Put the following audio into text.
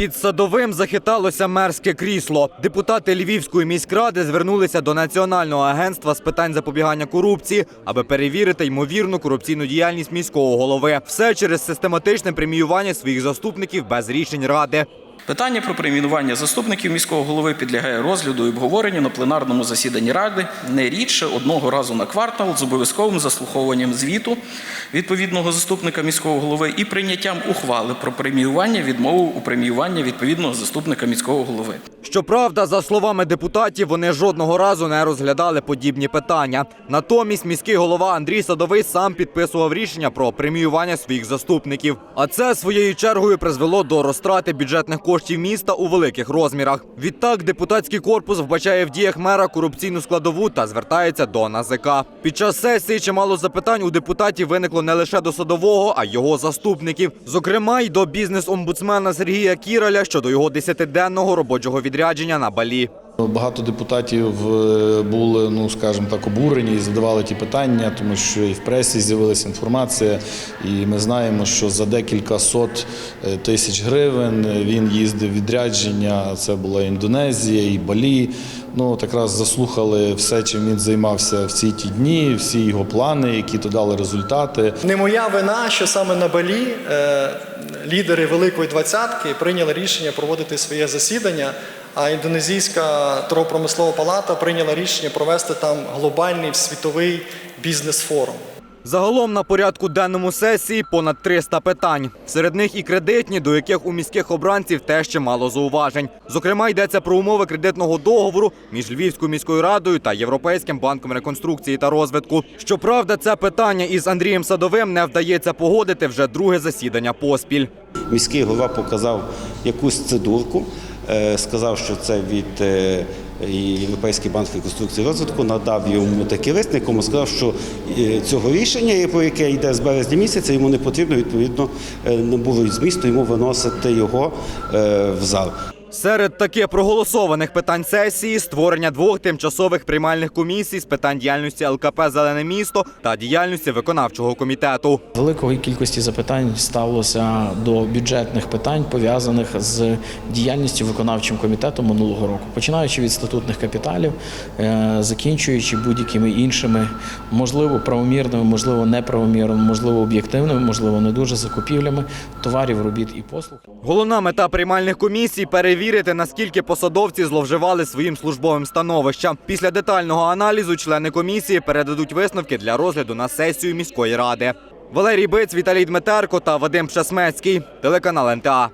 Під садовим захиталося мерське крісло. Депутати Львівської міськради звернулися до Національного агентства з питань запобігання корупції, аби перевірити ймовірну корупційну діяльність міського голови. Все через систематичне преміювання своїх заступників без рішень ради. Питання про перейменування заступників міського голови підлягає розгляду і обговоренню на пленарному засіданні ради не рідше одного разу на квартал з обов'язковим заслуховуванням звіту відповідного заступника міського голови і прийняттям ухвали про преміювання відмову у преміюванні відповідного заступника міського голови. Щоправда, за словами депутатів, вони жодного разу не розглядали подібні питання. Натомість міський голова Андрій Садовий сам підписував рішення про преміювання своїх заступників. А це своєю чергою призвело до розтрати бюджетних коштів міста у великих розмірах. Відтак, депутатський корпус вбачає в діях мера корупційну складову та звертається до НАЗК. Під час сесії чимало запитань у депутатів виникло не лише до садового, а й його заступників. Зокрема, й до бізнес-омбудсмена Сергія Кіраля щодо його десятиденного робочого відрядження на Балі. Багато депутатів е, були, ну скажімо так, обурені і задавали ті питання, тому що і в пресі з'явилася інформація, і ми знаємо, що за декілька сот е, тисяч гривень він їздив відрядження. Це була Індонезія і Балі. Ну, от якраз заслухали все, чим він займався всі ті дні, всі його плани, які то дали результати. Не моя вина, що саме на Балі е, лідери Великої двадцятки прийняли рішення проводити своє засідання, а індонезійська торгопромислова палата прийняла рішення провести там глобальний світовий бізнес-форум. Загалом на порядку денному сесії понад 300 питань. Серед них і кредитні, до яких у міських обранців теж чимало зауважень. Зокрема, йдеться про умови кредитного договору між Львівською міською радою та Європейським банком реконструкції та розвитку. Щоправда, це питання із Андрієм Садовим не вдається погодити вже друге засідання поспіль. Міський голова показав якусь цидурку, е, сказав, що це від е, Європейський банк реконструкції розвитку, надав йому такий лист, на якому сказав, що е, цього рішення, про яке йде з березня місяця, йому не потрібно, відповідно, е, не було змісту йому виносити його е, в зал. Серед таки проголосованих питань сесії створення двох тимчасових приймальних комісій з питань діяльності ЛКП Зелене місто та діяльності виконавчого комітету. Великої кількості запитань ставилося до бюджетних питань, пов'язаних з діяльністю виконавчим комітетом минулого року, починаючи від статутних капіталів, е, закінчуючи будь-якими іншими, можливо, правомірними, можливо, неправомірними, можливо, об'єктивними, можливо, не дуже закупівлями товарів, робіт і послуг. Головна мета приймальних комісій перевірити, наскільки посадовці зловживали своїм службовим становищем. Після детального аналізу члени комісії передадуть висновки для розгляду на сесію міської ради. Валерій Биць, Віталій Дмитерко та Вадим Пшасмецький. Телеканал НТА.